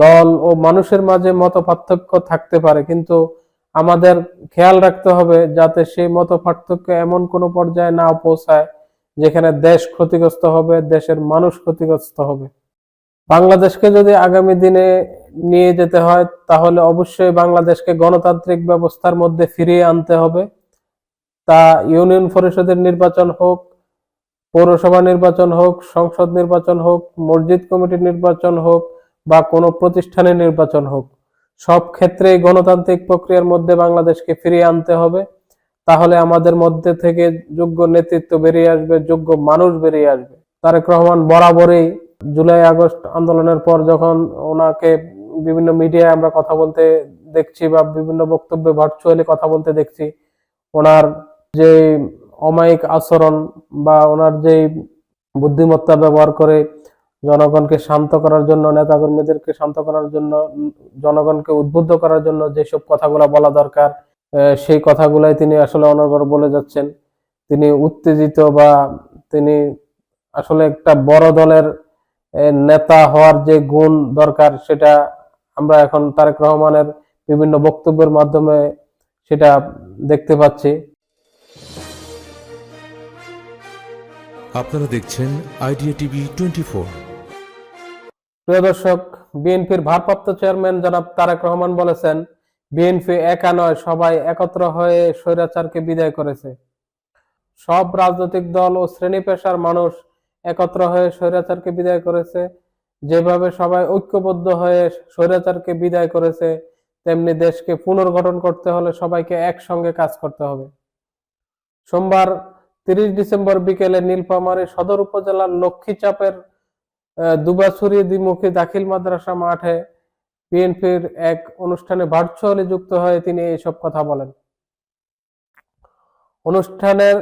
দল ও মানুষের মাঝে মত পার্থক্য থাকতে পারে, কিন্তু আমাদের খেয়াল রাখতে হবে যাতে সেই মত পার্থক্য এমন কোনো পর্যায়ে না পৌঁছায় যেখানে দেশ ক্ষতিগ্রস্ত হবে, দেশের মানুষ ক্ষতিগ্রস্ত হবে। বাংলাদেশকে যদি আগামী দিনে নিয়ে যেতে হয়, তাহলে অবশ্যই বাংলাদেশকে গণতান্ত্রিক ব্যবস্থার মধ্যে ফিরিয়ে আনতে হবে। তা ইউনিয়ন পরিষদের নির্বাচন হোক, পৌরসভা নির্বাচন হোক, সংসদ নির্বাচন হোক, মসজিদ কমিটির নির্বাচন হোক বা কোনো প্রতিষ্ঠানের নির্বাচন হোক। সব ক্ষেত্রেই গণতান্ত্রিক প্রক্রিয়ার মধ্যে বাংলাদেশকে ফিরিয়ে আনতে হবে। তাহলে আমাদের মধ্যে থেকে যোগ্য নেতৃত্ব বেরিয়ে আসবে, যোগ্য মানুষ বেরিয়ে আসবে। তারেক রহমান বরাবরই জুলাই, আগস্ট আন্দোলনের পর যখন ওনাকে বিভিন্ন মিডিয়ায় আমরা কথা বলতে দেখছি বা বিভিন্ন বক্তব্যে ভার্চুয়ালি কথা বলতে দেখছি, ওনার যে অমায়িক আচরণ বা ওনার যে বুদ্ধিমত্তা ব্যবহার করে জনগণকে শান্ত করার জন্য, নেতাকর্মীদেরকে শান্ত করার জন্য, জনগণকে উদ্বুদ্ধ করার জন্য যেসব কথাগুলো বলা দরকার সেই কথাগুলাই তিনি আসলে অনর্গর বলে যাচ্ছেন। তিনি উত্তেজিত বা তিনি আসলে একটা বড় দলের নেতা হওয়ার যে গুণ দরকার, সেটা আমরা এখন তারেক রহমানের বিভিন্ন বক্তব্যের মাধ্যমে সেটা দেখতে পাচ্ছি। আপনারা দেখছেন আইডিয়া টিভি টোয়েন্টি প্রিয় দর্শক, বিএনপির ভারপ্রাপ্ত চেয়ারম্যান জনাব তারেক রহমান বলেছেন, বিএনপি একা নয়, সবাই একত্র হয়ে স্বৈরাচারকে বিদায় করেছে। সব রাজনৈতিক দল ও শ্রেণি পেশার মানুষ একত্র হয়ে স্বৈরাচারকে বিদায় করেছে। যেভাবে সবাই ঐক্যবদ্ধ হয়ে স্বৈরাচারকে বিদায় করেছে, তেমনি দেশকে পুনর্গঠন করতে হলে সবাইকে একসঙ্গে কাজ করতে হবে। সোমবার তিরিশ ডিসেম্বর বিকেলে নীলফামারী সদর উপজেলার লক্ষ্মীচাপের দুবাছুরি দ্বিমুখী দাখিল মাদ্রাসা মাঠে বিএনপির এক অনুষ্ঠানে ভার্চুয়ালি যুক্ত হয়ে তিনি এইসব কথা বলেন। অনুষ্ঠানের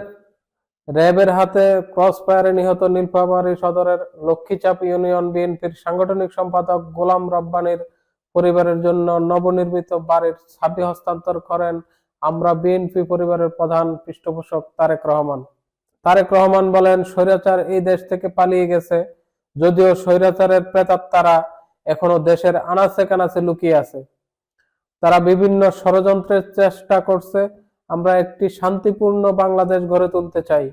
র্যাবের হাতে ক্রস ফায়ারে নিহত নীলফামারী সদরের লক্ষ্মীচাপ ইউনিয়ন বিএনপির সাংগঠনিক সম্পাদক গোলাম রব্বানির পরিবারের জন্য নবনির্মিত বাড়ির ছাবি হস্তান্তর করেন আমরা বিএনপি পরিবারের প্রধান পৃষ্ঠপোষক তারেক রহমান। তারেক রহমান বলেন, স্বৈরাচার এই দেশ থেকে পালিয়ে গেছে। যদিও স্বৈরাচারের প্রেতাত্মারা এখনও দেশের আনাচে কানাচে লুকিয়ে আছে। তারা বিভিন্ন ষড়যন্ত্রের চেষ্টা করছে, আমরা একটি শান্তিপূর্ণ বাংলাদেশ গড়ে তুলতে চাই।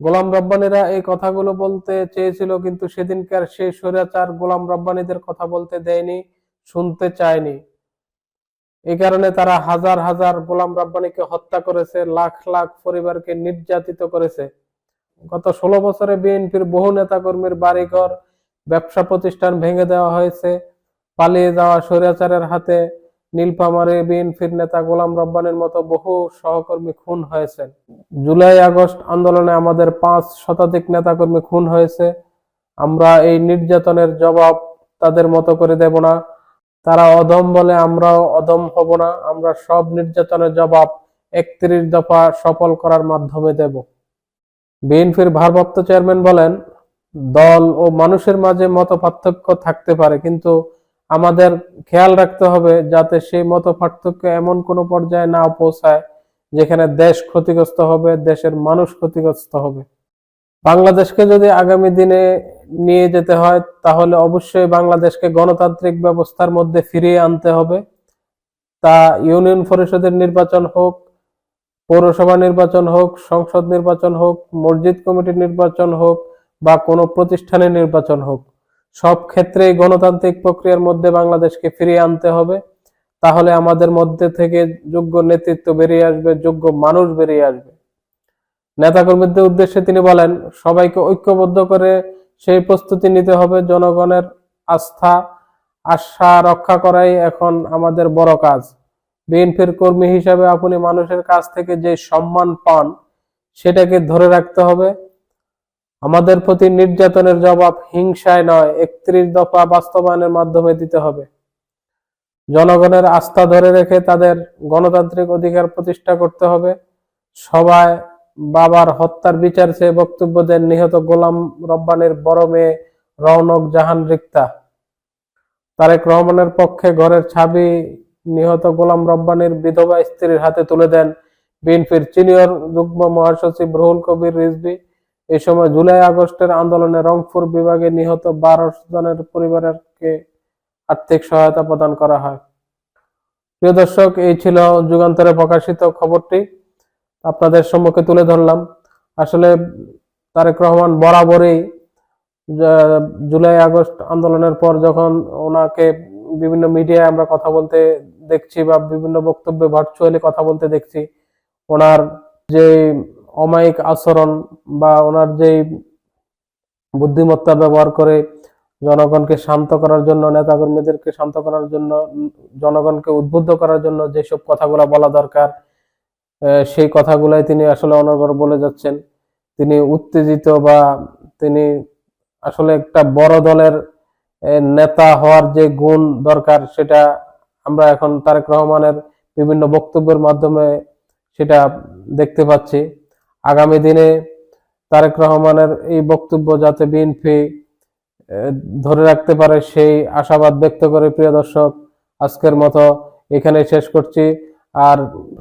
গোলাম রব্বানিরা এই কথাগুলো বলতে চেয়েছিল, কিন্তু সেদিনকার সেই স্বৈরাচার গোলাম রব্বানিদের কথা বলতে দেয়নি, শুনতে চায়নি। এই কারণে তারা হাজার হাজার গোলাম রব্বানিকে হত্যা করেছে, লাখ লাখ পরিবারকে নির্যাতিত করেছে। গত ষোলো বছরে বিএনপির বহু নেতাকর্মীর বাড়িঘর, ব্যবসা প্রতিষ্ঠান ভেঙে দেওয়া হয়েছে, পালিয়ে যাওয়া স্বৈরাচারের হাতে নীলফামারে বিএনপির নেতা গোলাম রব্বানির মতো বহু সহকর্মী খুন হয়েছেন জুলাই, আগস্ট আন্দোলনে আমাদের পাঁচ শতাধিক নেতাকর্মী খুন হয়েছে। আমরা এই নির্যাতনের জবাব তাদের মতো করে দেব না। তারা অদম বলে আমরাও অদম হব না। আমরা সব নির্যাতনের জবাব একত্রিশ দফা সফল করার মাধ্যমে দেব। বিএনপির ভারপ্রাপ্ত চেয়ারম্যান বলেন, দল ও মানুষের মাঝে মত পার্থক্য থাকতে পারে, কিন্তু আমাদের খেয়াল রাখতে হবে যাতে সেই মত পার্থক্য এমন কোনো পর্যায়ে না পৌঁছায় যেখানে দেশ ক্ষতিগ্রস্ত হবে, দেশের মানুষ ক্ষতিগ্রস্ত হবে। বাংলাদেশকে যদি আগামী দিনে নিয়ে যেতে হয়, তাহলে অবশ্যই বাংলাদেশকে গণতান্ত্রিক ব্যবস্থার মধ্যে ফিরিয়ে আনতে হবে। তা ইউনিয়ন পরিষদের নির্বাচন হোক পৌরসভা নির্বাচন হোক, সংসদ নির্বাচন হোক, মসজিদ কমিটির নির্বাচন হোক বা কোনো প্রতিষ্ঠানের নির্বাচন হোক, সব ক্ষেত্রেই গণতান্ত্রিক প্রক্রিয়ার মধ্যে বাংলাদেশকে ফিরিয়ে আনতে হবে। তাহলে আমাদের মধ্যে থেকে যোগ্য নেতৃত্ব বেরিয়ে আসবে, যোগ্য মানুষ বেরিয়ে আসবে। নেতাকর্মীদের উদ্দেশ্যে তিনি বলেন, সবাইকে ঐক্যবদ্ধ করে সেই প্রস্তুতি নিতে হবে, জনগণের আস্থা, আশা রক্ষা করাই এখন আমাদের বড় কাজ। বিএনপির কর্মী হিসাবে আপনি মানুষের কাছ থেকে যে সম্মান পান, সেটাকে ধরে রাখতে হবে। আমাদের প্রতি নির্যাতনের জবাব হিংসায় নয়, একত্রিশ দফা বাস্তবায়নের মাধ্যমে দিতে হবে। জনগণের আস্থা ধরে রেখে তাদের গণতান্ত্রিক অধিকার প্রতিষ্ঠা করতে হবে। সবাই বাবার হত্যার বিচার চেয়ে বক্তব্য দেন নিহত গোলাম রব্বানের বড় মেয়ে রৌনক জাহান রিক্তা। তারেক রহমানের পক্ষে ঘরের ছাবি নিহত গোলাম রব্বানির বিধবা স্ত্রীর হাতে তুলে দেন বিএনপির সিনিয়র যুগ্ম মহাসচিব রুহুল কবির রিজভী। এই সময় জুলাই আগস্টের আন্দোলনে রংপুর বিভাগে নিহত বারো জনের পরিবারকে আর্থিক সহায়তা প্রদান করা হয়। প্রিয় দর্শক, এই ছিল যুগান্তরে প্রকাশিত খবরটি। আপনাদের সম্মুখে তুলে ধরলাম। আসলে তারেক রহমান বরাবরই জুলাই আগস্ট আন্দোলনের পর যখন ওনাকে বিভিন্ন মিডিয়ায় আমরা কথা বলতে দেখছি বা বিভিন্ন বক্তব্যে ভার্চুয়ালি কথা বলতে দেখছি। ওনার যে অমায়িক আচরণ বা ওনার যে বুদ্ধিমত্তা ব্যবহার করে জনগণকে শান্ত করার জন্য, নেতাকর্মীদেরকে শান্ত করার জন্য, জনগণকে উদ্বুদ্ধ করার জন্য যেসব কথাগুলো বলা দরকার সেই কথাগুলাই তিনি আসলে অনর্গর বলে যাচ্ছেন। তিনি উত্তেজিত বা তিনি আসলে একটা বড় দলের নেতা হওয়ার যে গুণ দরকার, সেটা আমরা এখন তারেক রহমানের বিভিন্ন বক্তব্যের মাধ্যমে সেটা দেখতে পাচ্ছি। আগামী দিনে তারেক রহমানের এই বক্তব্য যাতে বিএনপি ধরে রাখতে পারে সেই আশাবাদ ব্যক্ত করে প্রিয় দর্শক, আজকের মতো এখানে শেষ করছি। আর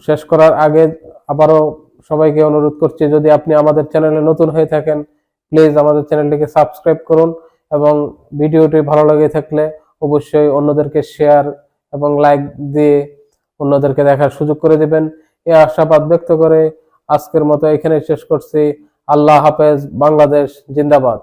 শেষ করার আগে আবারও সবাইকে অনুরোধ করছি, যদি আপনি আমাদের চ্যানেলে নতুন হয়ে থাকেন, প্লিজ আমাদের চ্যানেলটিকে সাবস্ক্রাইব করুন। এবং ভিডিওটি ভালো লেগে থাকলে অবশ্যই অন্যদেরকে শেয়ার এবং লাইক দিয়ে অন্যদেরকে দেখার সুযোগ করে দেবেন। এ আশাবাদ ব্যক্ত করে আজকের মতো এখানে শেষ করছি। আল্লাহ হাফেজ, বাংলাদেশ, জিন্দাবাদ।